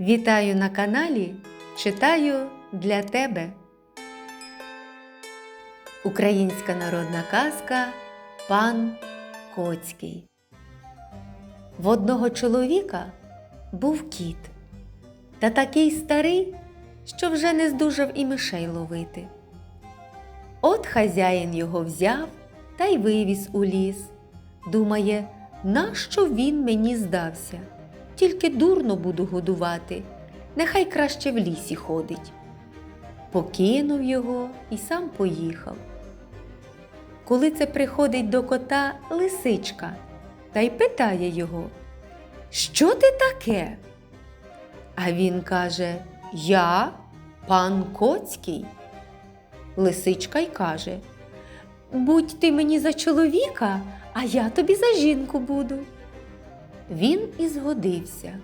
Вітаю на каналі Читаю для тебе. Українська народна казка Пан Коцький. В одного чоловіка був кіт, та такий старий, що вже не здужав і мишей ловити. От хазяїн його взяв та й вивіз у ліс. Думає, нащо він мені здався? Тільки дурно буду годувати, нехай краще в лісі ходить. Покинув його і сам поїхав. Коли це приходить до кота лисичка та й питає його, Що ти таке? А він каже, Я пан Коцький. Лисичка й каже, Будь ти мені за чоловіка, а я тобі за жінку буду. Він і згодився.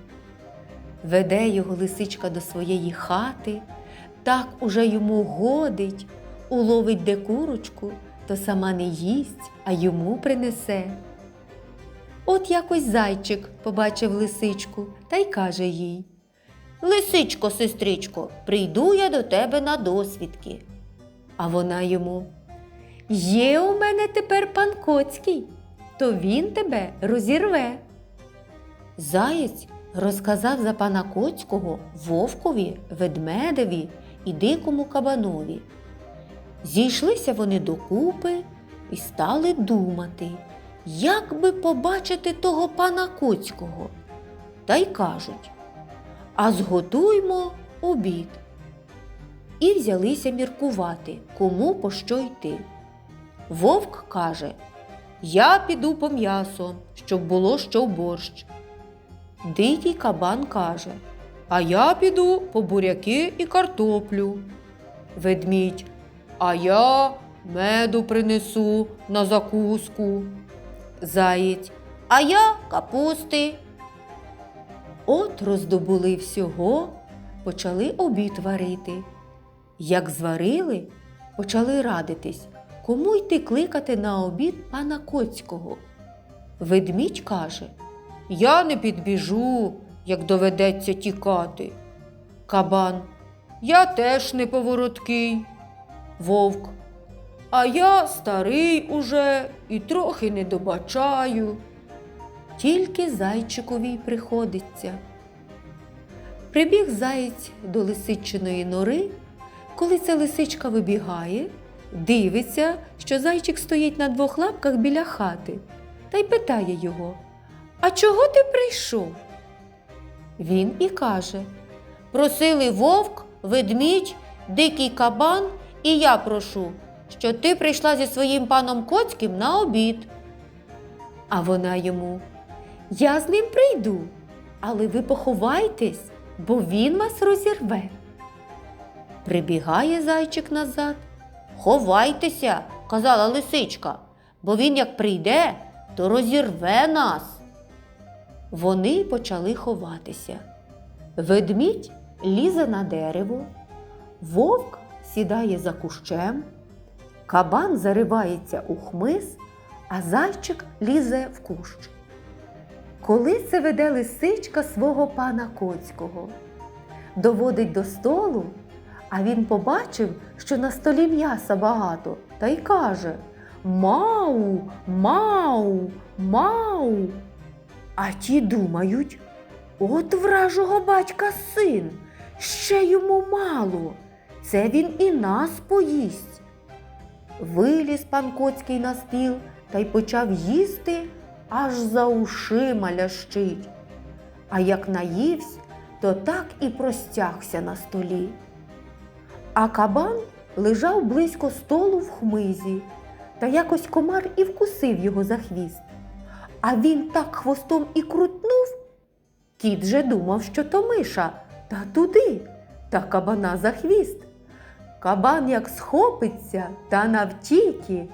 Веде його лисичка до своєї хати, так уже йому годить, уловить де курочку, то сама не їсть, а йому принесе. От якось зайчик побачив лисичку та й каже їй Лисичко, сестричко, прийду я до тебе на досвідки. А вона йому Є у мене тепер пан Коцький, то він тебе розірве. Заєць розказав за пана Коцького вовкові, ведмедеві і дикому кабанові. Зійшлися вони докупи і стали думати, як би побачити того пана Коцького. Та й кажуть А зготуймо обід. І взялися міркувати, кому по що йти. Вовк каже Я піду по м'ясо, щоб було що борщ. Дикий кабан каже А я піду по буряки і картоплю. Ведмідь, а я меду принесу на закуску. Заєць, а я капусти. От роздобули всього, почали обід варити. Як зварили, почали радитись, кому йти кликати на обід пана Коцького. Ведмідь каже Я не підбіжу, як доведеться тікати. Кабан, я теж не повороткий. Вовк, а я старий уже і трохи не добачаю. Тільки зайчикові приходиться. Прибіг заєць до лисичиної нори, коли ця лисичка вибігає, дивиться, що зайчик стоїть на двох лапках біля хати, та й питає його А чого ти прийшов? Він і каже Просили вовк, ведмідь, дикий кабан, і я прошу, що ти прийшла зі своїм паном Коцьким на обід. А вона йому Я з ним прийду, але ви поховайтесь, бо він вас розірве. Прибігає зайчик назад. Ховайтеся, казала лисичка, бо він як прийде, то розірве нас. Вони почали ховатися. Ведмідь лізе на дерево, вовк сідає за кущем, кабан заривається у хмиз, а зайчик лізе в кущ. Коли це веде лисичка свого пана Коцького, доводить до столу, а він побачив, що на столі м'яса багато, та й каже Мау, мау, мау. А ті думають, от вражого батька син, ще йому мало. Це він і нас поїсть. Виліз пан Коцький на стіл та й почав їсти, аж за ушима лящить. А як наївсь, то так і простягся на столі. А кабан лежав близько столу в хмизі, та якось комар і вкусив його за хвіст. А він так хвостом і крутнув. Кіт же думав, що то миша, та туди, та кабана за хвіст. Кабан як схопиться та навтіки.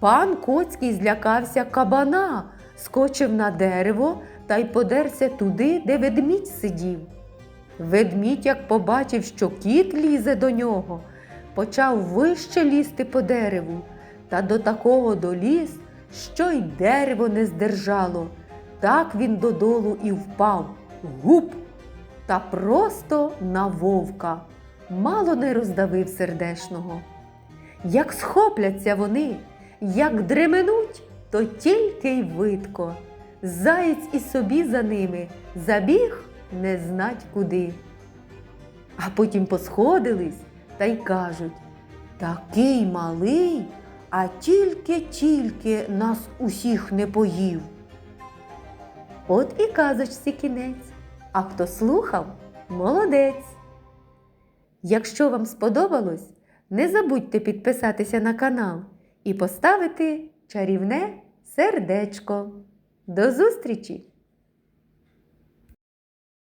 Пан Коцький злякався кабана, скочив на дерево та й подерся туди, де ведмідь сидів. Ведмідь, як побачив, що кіт лізе до нього, почав вище лізти по дереву, та до такого доліз, що й дерево не здержало. Так він додолу і впав. Гуп! та просто на вовка, мало не роздавив сердешного. Як схопляться вони, як дременуть, то тільки й видко. Заєць і собі за ними забіг не знать куди. А потім посходились та й кажуть такий малий, а тільки-тільки нас усіх не поїв. От і казочці кінець, а хто слухав, молодець. Якщо вам сподобалось, не забудьте підписатися на канал і поставити чарівне сердечко. До зустрічі!